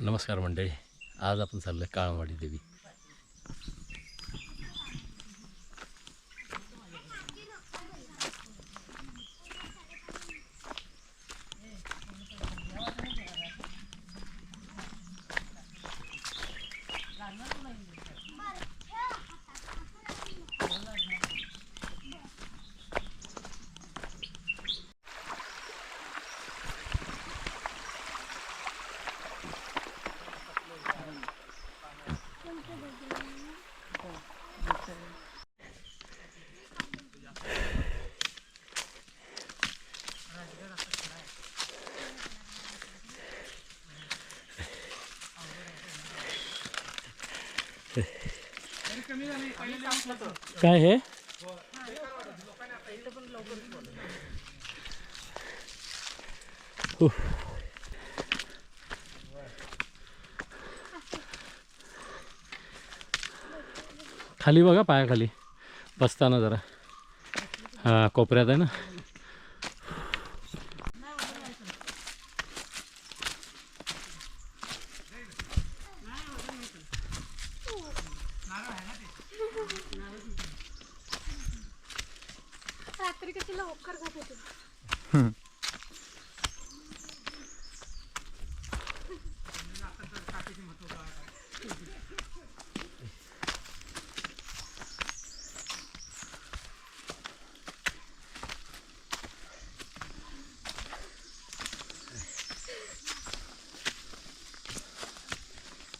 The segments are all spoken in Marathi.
नमस्कार मंडळी. आज आपण चाललं आहे देवी. काय हे? खाली बघा पायाखाली. बसताना जरा. हां कोपऱ्यात आहे ना? रात्री कशी जात होते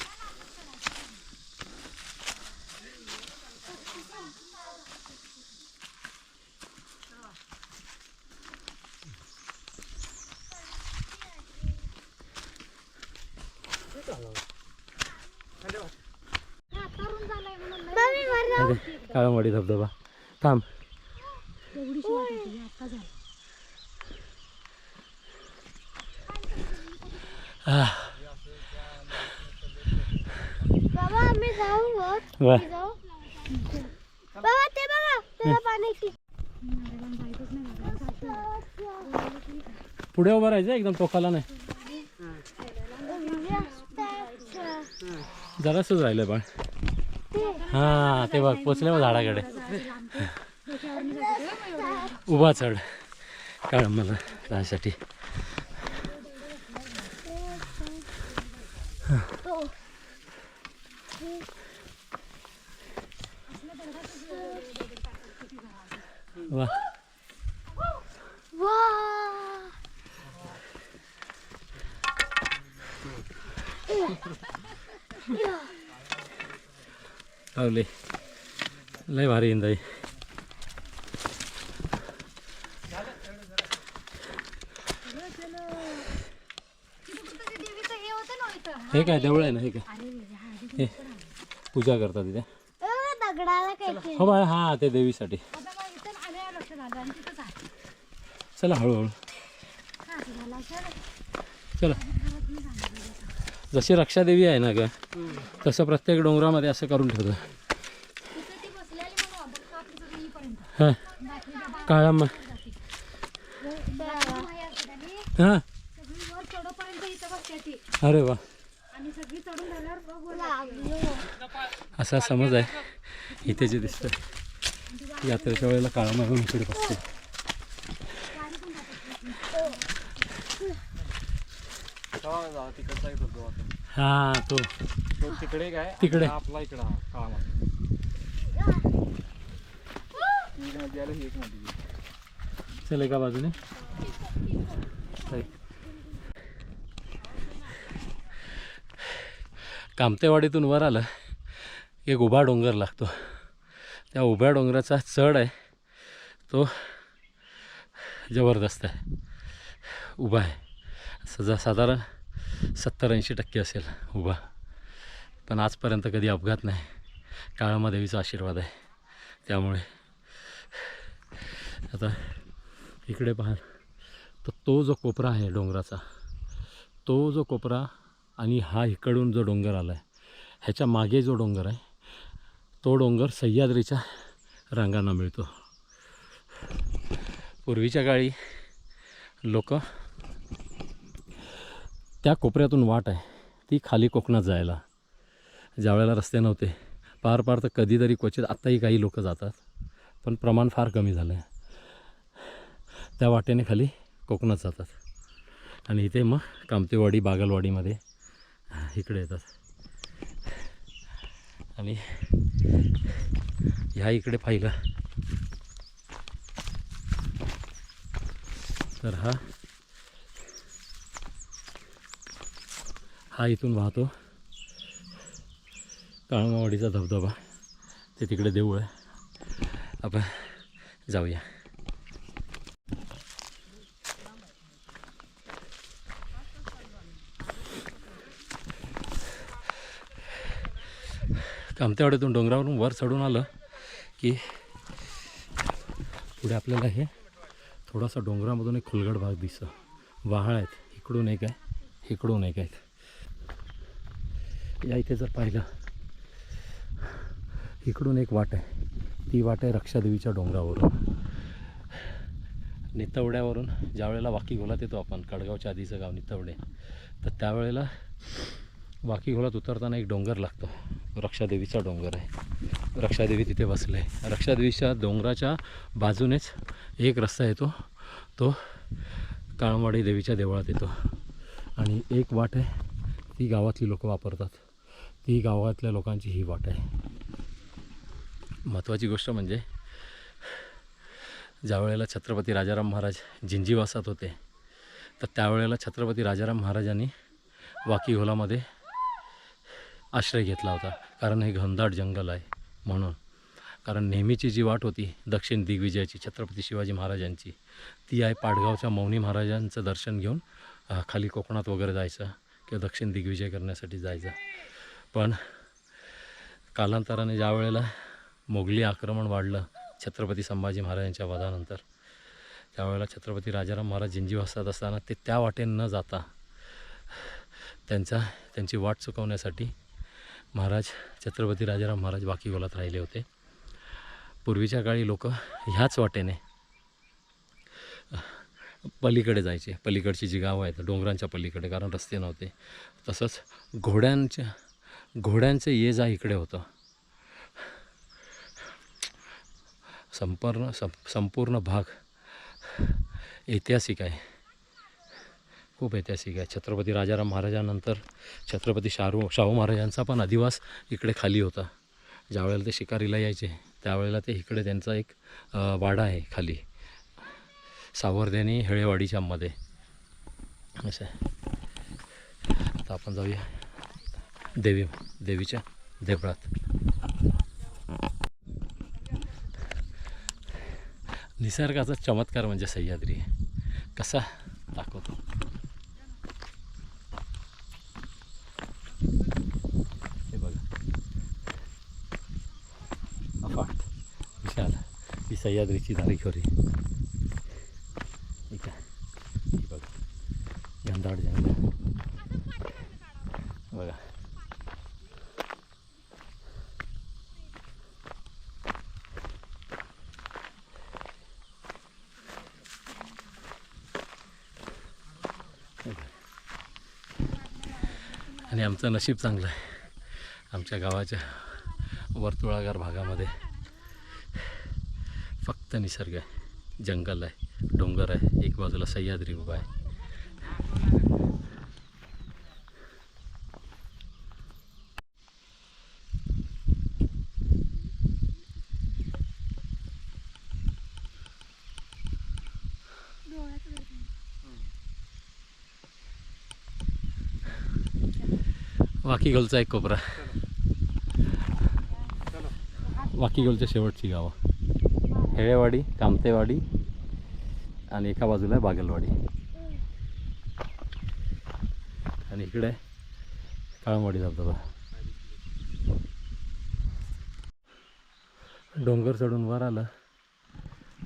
काळामाडी धबधबा थांब एवढीशी वाट होती आता झालं आह, बाबा आम्ही जाऊ मग वा जाऊ बाबा ते बघा त्याला पाण्याची नारळाला जायचंच नाही नारळाला पुढे उभं राहायचं एकदम टोकाला नाही. जरासंच राहिलं पण हां ते बघ पोचले मग झाडाकडे. उभा चढ. काढ मला त्यासाठी. वा. वा. लावले लय भारी इंदाई हे काय देवळ आहे ना हे काय हे पूजा करतात तिथे हो बा हा ते देवीसाठी चला हळूहळू चला जशी रक्षादेवी आहे ना ग तसं प्रत्येक डोंगरामध्ये असं करून ठेवतं हां. काळा मग हां. अरे वा. असा समज आहे. इथे जे दिसतं यात्रेच्या वेळेला काळा मागून इकडे बसते तिकडचा. हां तो. तो तिकडे काय? तिकडे. आणि आपला इकडं हा काळा एक नदी आली एक नदी चल एका बाजूने. कामतेवाडीतून वर आलं एक उभा डोंगर लागतो. त्या उभ्या डोंगराचा चढ आहे तो जबरदस्त आहे. उभा आहे. सजा साधारण सत्तर ऐंशी टक्के असेल उभा. पण आजपर्यंत कधी अपघात नाही. काळामादेवीचा आशीर्वाद आहे. त्यामुळे आता इकडे पहा. तर तो जो कोपरा आहे डोंगराचा तो जो कोपरा आणि हा इकडून जो डोंगर आला आहे ह्याच्या मागे जो डोंगर आहे तो डोंगर सह्याद्रीच्या रांगांना मिळतो. पूर्वीच्या काळी लोक त्या कोपऱ्यातून वाट आहे. ती खाली कोकणात जायला. ज्या वेळेला रस्ते नव्हते पार पार तर कधीतरी क्वचित आत्ताही काही लोक जातात पण प्रमाण फार कमी झालं आहे त्या वाटेने खाली कोकणात जातात. आणि इथे मग कामतेवाडी बागलवाडीमध्ये इकडे येतात. आणि ह्या इकडे पाहिलं तर हा हा इथून वाहतो. काळमावाडीचा धबधबा. ते तिकडे देऊळ आहे. आपण जाऊया. कामतेवाड्यातून डोंगरावरून वर चढून आलं की पुढे आपल्याला हे थोडासा डोंगरामधून एक खुलगड भाग दिसतो. वाहाळ आहेत. इकडून एक आहे. इकडून एक आहेत. या इथे जर पाहिलं इकडून एक वाट आहे. ती वाट आहे रक्षादेवीच्या डोंगरावरून. नितवड्यावरून ज्या वेळेला वाकी घोलात येतो आपण कडगावच्या आधीचं गाव नितवडे तर त्यावेळेला वाकी घोलात उतरताना एक डोंगर लागतो. रक्षादेवीचा डोंगर आहे. रक्षादेवी तिथे बसलं. आहे रक्षादेवीच्या डोंगराच्या बाजूनेच एक रस्ता येतो. तो काळमवाडी देवीच्या देवळात येतो. आणि एक वाट आहे ती गावातली लोक वापरतात. ती गावातल्या लोकांची ही वाट आहे. महत्त्वाची गोष्ट म्हणजे ज्या वेळेला छत्रपती राजाराम महाराज जिंजीवासात होते तर त्यावेळेला छत्रपती राजाराम महाराजांनी वाकीहोलामध्ये आश्रय घेतला होता. कारण हे घनदाट जंगल आहे म्हणून. कारण नेहमीची जी वाट होती दक्षिण दिग्विजयाची छत्रपती शिवाजी महाराजांची ती आहे पाडगावच्या मौनी महाराजांचं दर्शन घेऊन खाली कोकणात वगैरे जायचं किंवा दक्षिण दिग्विजय करण्यासाठी जायचं. पण कालांतराने ज्या वेळेला मोगली आक्रमण वाढलं छत्रपती संभाजी महाराजांच्या वधानंतर त्यावेळेला छत्रपती राजाराम महाराज जिंजीवासात असताना ते त्या वाटेने न जाता त्यांचा त्यांची वाट चुकवण्यासाठी महाराज छत्रपती राजाराम महाराज बाकी गोलात राहिले होते. पूर्वीच्या काळी लोक ह्याच वाटेने पलीकडे जायचे. पलीकडची जी गावं आहेत डोंगरांच्या पलीकडे कारण रस्ते नव्हते. तसंच घोड्यांच्या घोड्यांचं ये जा इकडे होतं. संपूर्ण सं संपूर्ण भाग ऐतिहासिक आहे. खूप ऐतिहासिक आहे. छत्रपती राजाराम महाराजांनंतर छत्रपती शाहू शाहू महाराजांचा पण अधिवास इकडे खाली होता. ज्यावेळेला ते शिकारीला यायचे त्यावेळेला ते इकडे त्यांचा एक वाडा आहे खाली. सावर्धेनी हेळेवाडीच्यामध्ये असं आहे. आता आपण जाऊया. देवी देवीच्या देवळात. निसर्गाचा चमत्कार म्हणजे सह्याद्री. कसा दाखवतो? हे बघा. अफाट विशाल. ही सह्याद्रीची दारीखोरी ठीक आहे ही बघा घनदाट जंगल बघा आणि आमचं नशीब चांगलं आहे. आमच्या गावाच्या वर्तुळागार भागामध्ये फक्त निसर्ग आहे. जंगल आहे. डोंगर आहे. एक बाजूला सह्याद्री उभा आहे. वाकीगोलचा एक कोपरा. वाकीगोलच्या शेवटची गावं. हेळेवाडी कामतेवाडी आणि एका बाजूला आहे बागलवाडी. आणि इकडे काळमवाडी धबधबा डोंगर चढून वर आलं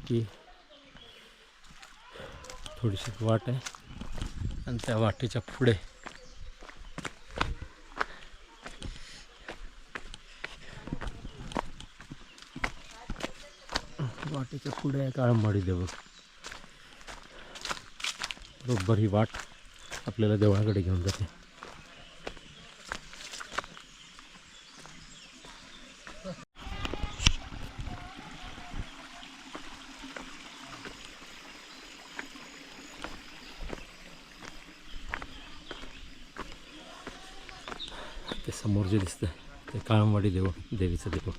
की थोडीशी वाट आहे. आणि त्या वाटेच्या पुढे वाटेच्या पुढे एक आळंबाडी देव बरोबर ही वाट आपल्याला देवळाकडे घेऊन जाते. ते समोर जे दिसतं ते काळंवाडी देव देवीचं देव.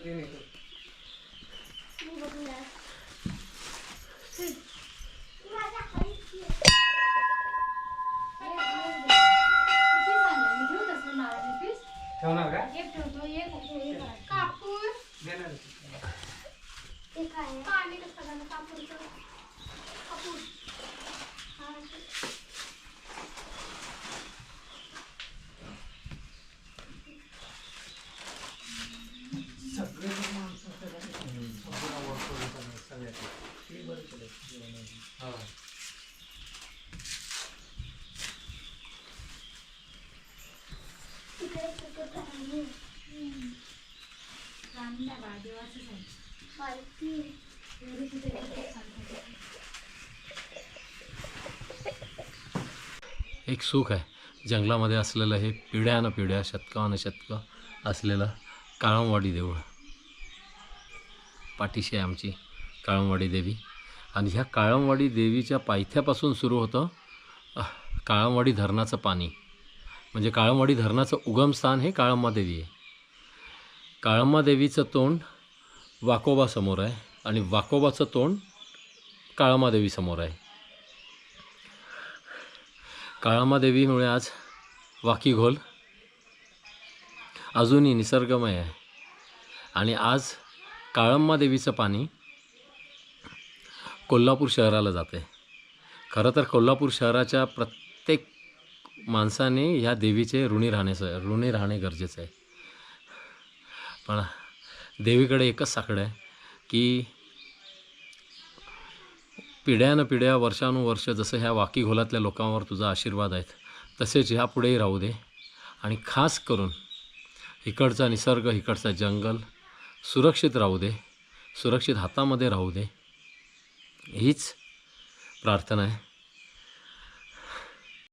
नारळ ते नेतो मी बघूया. ती माझ्या हाईटची आहे. ठेवणार का कापूर देणार ते काय आहे? पाणी कसं कापूरचं कापूर हा, ते- तिकडे छोटे प्राणी आहेत. प्राणी नाही बाळा देवाचंच आहे माहिती आहे. एवढी तिथे खूप छान आहे. एक सुख आहे. जंगलामध्ये असलेलं हे पिढ्यानं पिढ्या शतकानं शतकं असलेलं काळमवाडी देऊळ. पाठीशी आहे आमची काळमवाडी देवी. आणि ह्या काळमवाडी देवीच्या पायथ्यापासून सुरू होतं काळमवाडी धरणाचं पाणी. म्हणजे काळमवाडी धरणाचं उगमस्थान हे काळम्मादेवी आहे. काळम्मादेवीचं तोंड वाकोबा समोर आहे आणि वाकोबाचं तोंड काळमादेवीसमोर आहे. काळामादेवीमुळे आज वाकीघोल अजूनही निसर्गमय आहे. आणि आज काळम्मा देवीचं पाणी कोल्हापूर शहराला जाते. खरं तर कोल्हापूर शहराच्या प्रत्येक माणसाने ह्या देवीचे ऋणी राहण्याचं ऋणी राहणे गरजेचं आहे. पण देवीकडे एकच साकडं आहे की पिढ्यानं पिढ्या वर्षानुवर्ष जसं ह्या वाकी घोलातल्या लोकांवर तुझा आशीर्वाद आहेत तसेच ह्यापुढेही राहू दे. आणि खास करून इकडचा निसर्ग इकडचा जंगल सुरक्षित राहू दे सुरक्षित हातामध्ये राहू दे. हीच प्रार्थना आहे.